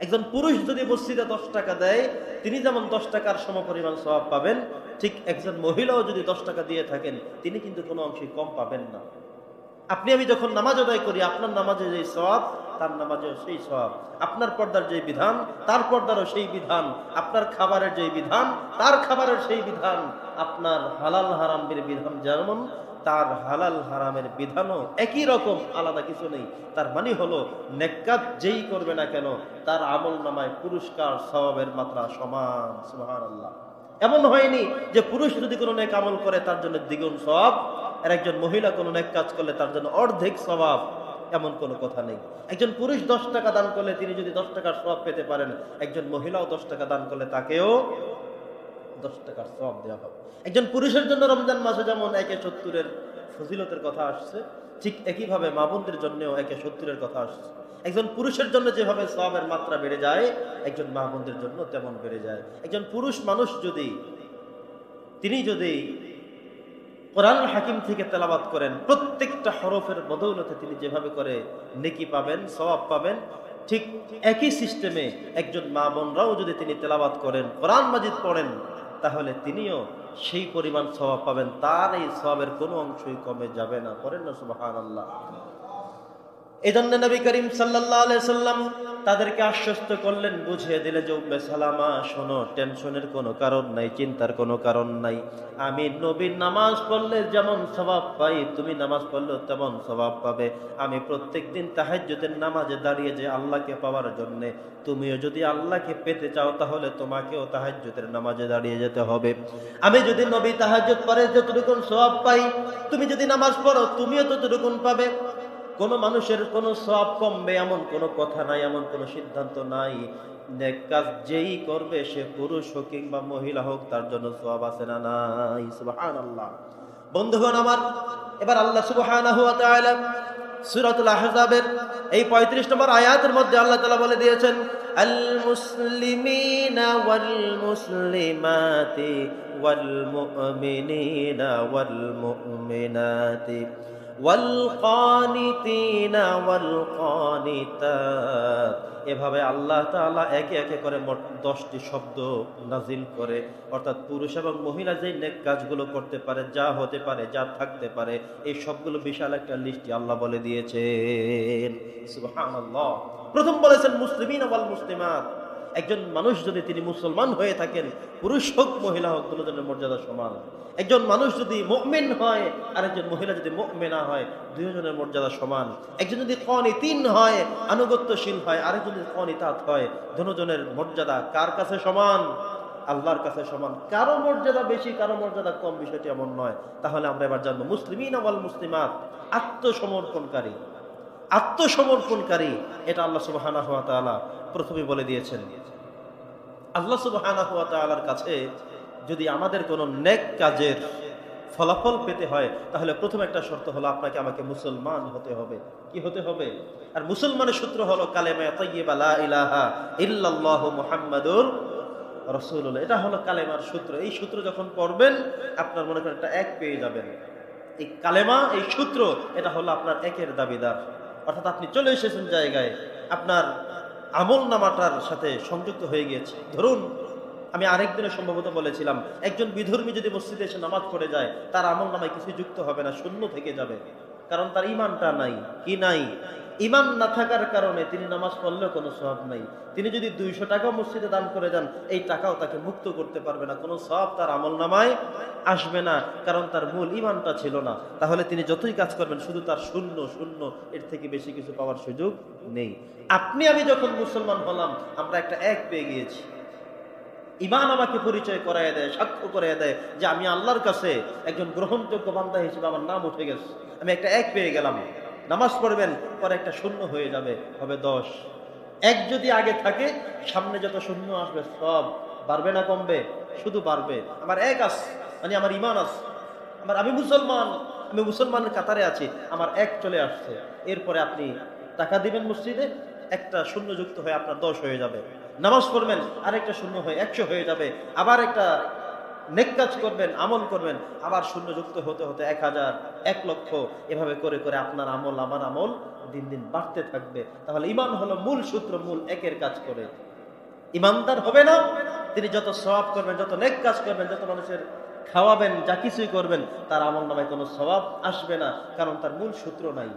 একজন পুরুষ যদি মসজিদে দশ টাকা দেয়, তিনি যেমন দশ টাকার সমপরিমাণ স্বভাব পাবেন, ঠিক একজন মহিলাও যদি দশ টাকা দিয়ে থাকেন, তিনি কিন্তু কোনো অংশে কম পাবেন না। আপনি, আমি যখন নামাজ আদায় করি, আপনার নামাজে যে সওয়াব, তার নামাজেও সেই সওয়াব। আপনার পর্দার যে বিধান, তার পর্দারও সেই বিধান। আপনার খাবারের যে বিধান, তার খাবারের সেই বিধান। আপনার হালাল হারামের বিধান যেমন তার হালাল হারামের বিধানও একই রকম, আলাদা কিছু নেই। তার মানে হলো নেকাত যেই করবে না কেন, তার আমল নামায় পুরস্কার স্বভাবের মাত্রা সমান সুহান আল্লাহ এমন হয়নি যে পুরুষ যদি কোনো নেক আমল করে, তার জন্য দ্বিগুণ সব আর একজন মহিলা কোনো নেক কাজ করলে তার জন্য অর্ধেক স্বভাব এমন কোনো কথা নেই। একজন পুরুষ দশ টাকা দান করলে তিনি যদি দশ টাকার সব পেতে পারেন, একজন মহিলাও দশ টাকা দান করলে তাকেও দশ টাকার সব দেওয়া হবে। একজন পুরুষের জন্য রমজান মাসে যেমন একে সত্তরের ফজিলতের কথা আসছে, ঠিক একইভাবে মা বোনদের জন্যও একে সত্তরের কথা আসছে। একজন পুরুষের জন্য যেভাবে সবের মাত্রা বেড়ে যায়, একজন মা বোনদের জন্য তেমন বেড়ে যায়। একজন পুরুষ মানুষ যদি, তিনি যদি কোরআন হাকিম থেকে তেলাবাত করেন, প্রত্যেকটা হরফের বদৌলতে তিনি যেভাবে করে নেকি পাবেন সবাব পাবেন, ঠিক একই সিস্টেমে একজন মা বোনরাও যদি তিনি তেলাবাত করেন, কোরআন মাজিদ পড়েন তাহলে তিনিও সেই পরিমাণ স্বভাব পাবেন। তার এই স্বভাবের কোনো অংশই কমে যাবে না। করেন না সুবাহ আল্লাহ এই জন্য নবী করিম সাল্লাহ সাল্লাম তাদেরকে আশ্বস্ত করলেন, বুঝিয়ে দিলে যে, উম্মে সালামা, শোনো, টেনশনের কোনো কারণ নাই, চিন্তার কোনো কারণ নাই। আমি নবীর নামাজ পড়লে যেমন স্বভাব পাই, তুমি নামাজ পড়লেও তেমন স্বভাব পাবে। আমি প্রত্যেক দিন তাহাজ্যতের নামাজে দাঁড়িয়ে যে আল্লাহকে পাওয়ার জন্যে, তুমিও যদি আল্লাহকে পেতে চাও, তাহলে তোমাকেও তাহাজ্যতের নামাজে দাঁড়িয়ে যেতে হবে। আমি যদি নবী তাহাজ্যত পরে যতটুকুন স্বভাব পাই, তুমি যদি নামাজ পড়ো, তুমিও ততটুকুন পাবে। কোন মানুষের কোনো সব কমবে, এমন কোনো কথা নাই, এমন কোনো সিদ্ধান্ত নাই। কাজ যেই করবে, সে পুরুষ হোক কিংবা মহিলা হোক, তার জন্য সব আছে না নাই? সুবহানাল্লাহ। বন্ধুগণ আমার, এবার আল্লাহ তাআলা সূরাতুল আহজাবের এই 35 নম্বর আয়াতের মধ্যে আল্লাহ তাআলা বলে দিয়েছেন, আল মুসলিমিনা ওয়াল মুসলিমাতি এভাবে আল্লাহ তাআলা একে একে করে মোট দশটি শব্দ নাজিল করে। অর্থাৎ পুরুষ এবং মহিলা যে নেক কাজগুলো করতে পারে, যা হতে পারে, যা থাকতে পারে, এই সবগুলো বিশাল একটা লিস্টই আল্লাহ বলে দিয়েছেন। প্রথম বলেছেন মুসলিমিন ওয়াল মুসলিমাত একজন মানুষ যদি তিনি মুসলমান হয়ে থাকেন, পুরুষ হোক, মহিলা হোক, দুজনের মর্যাদা সমান। একজন মানুষ যদি মুমিন হয় আর একজন মহিলা যদি মুমিনা হয়, দুজনের মর্যাদা সমান। একজন যদি কনি তিন হয়, আনুগত্যশীল হয়, আরেকজন যদি কনি তাত হয়, দুজনের মর্যাদা কার কাছে সমান? আল্লাহর কাছে সমান। কারও মর্যাদা বেশি, কারও মর্যাদা কম, বিষয়টি এমন নয়। তাহলে আমরা এবার জানব, মুসলিমিন আওয়াল মুসলিমাত, আত্মসমর্পণকারী। আত্মসমর্পণকারী, এটা আল্লাহ সুবাহানা হাত প্রথমে বলে দিয়েছেন। আল্লাহ সুবাহানা হাত কাছে যদি আমাদের কোনো নেক কাজের ফলাফল পেতে হয়, তাহলে প্রথম একটা শর্ত হলো আপনাকে আমাকে মুসলমান হতে হবে। কি হতে হবে? আর মুসলমানের সূত্র হলো কালেমা তৈবা ইলাহা ইল্লাল্লাহ এটা হলো কালেমার সূত্র। এই সূত্র যখন পড়বেন, আপনার মনে করেন একটা এক পেয়ে যাবেন। এই কালেমা, এই সূত্র, এটা হলো আপনার একের দাবিদার। অর্থাৎ আপনি চলে এসেছেন জায়গায়, আপনার আমল নামাটার সাথে সংযুক্ত হয়ে গিয়েছে। ধরুন, আমি আরেকদিনে সম্ভবত বলেছিলাম, একজন বিধর্মী যদি মসজিদে এসে নামাজ পড়ে যায়, তার আমল নামায় কিছু যুক্ত হবে না, শূন্য থেকে যাবে। কারণ তার ইমানটা নাই। কি নাই? ইমান না থাকার কারণে তিনি নামাজ পড়লেও কোনো সব নাই। তিনি যদি দুইশো টাকাও মসজিদে দান করে যান, এই টাকাও তাকে মুক্ত করতে পারবে না। কোনো সব তার আমল নামায় আসবে না, কারণ তার মূল ইমানটা ছিল না। তাহলে তিনি যতই কাজ করবেন, শুধু তার শূন্য শূন্য, এর থেকে বেশি কিছু পাওয়ার সুযোগ নেই। আপনি, আমি যখন মুসলমান হলাম, আমরা একটা এক পেয়ে গিয়েছি। ইমান আমাকে পরিচয় করাই দেয়, সাক্ষ্য করাই দেয় যে আমি আল্লাহর কাছে একজন গ্রহণযোগ্য বান্ধা হিসেবে আমার নাম উঠে গেছে। আমি একটা এক পেয়ে গেলাম। নামাজ পড়বেন, পরে একটা শূন্য হয়ে যাবে, হবে দশ। এক যদি আগে থাকে, সামনে যত শূন্য আসবে সব বাড়বে না কমবে, শুধু বাড়বে। আমার এক আস মানে আমার ইমান আস। আমার, আমি মুসলমান, আমি মুসলমানের কাতারে আছি, আমার এক চলে আসছে। এরপরে আপনি টাকা দিবেন মসজিদে, একটা শূন্য যুক্ত হয়ে আপনার দশ হয়ে যাবে। নামাজ পড়বেন, আরেকটা শূন্য হয়ে, একশো হয়ে যাবে। আবার একটা নেক কাজ করবেন, আমল করবেন, আবার শূন্য যুক্ত হতে হতে এক হাজার, এক লক্ষ, এভাবে করে করে আপনার আমল, আমার আমল দিন দিন বাড়তে থাকবে। তাহলে ইমান হলো মূল সূত্র, মূল একের কাজ করে। ইমানদার হবে না, তিনি যত স্বভাব করবেন, যত নেক কাজ করবেন, যত মানুষের খাওয়াবেন, যা কিছুই করবেন, তার আমল নামায় কোনো স্বভাব আসবে না, কারণ তার মূল সূত্র নাই।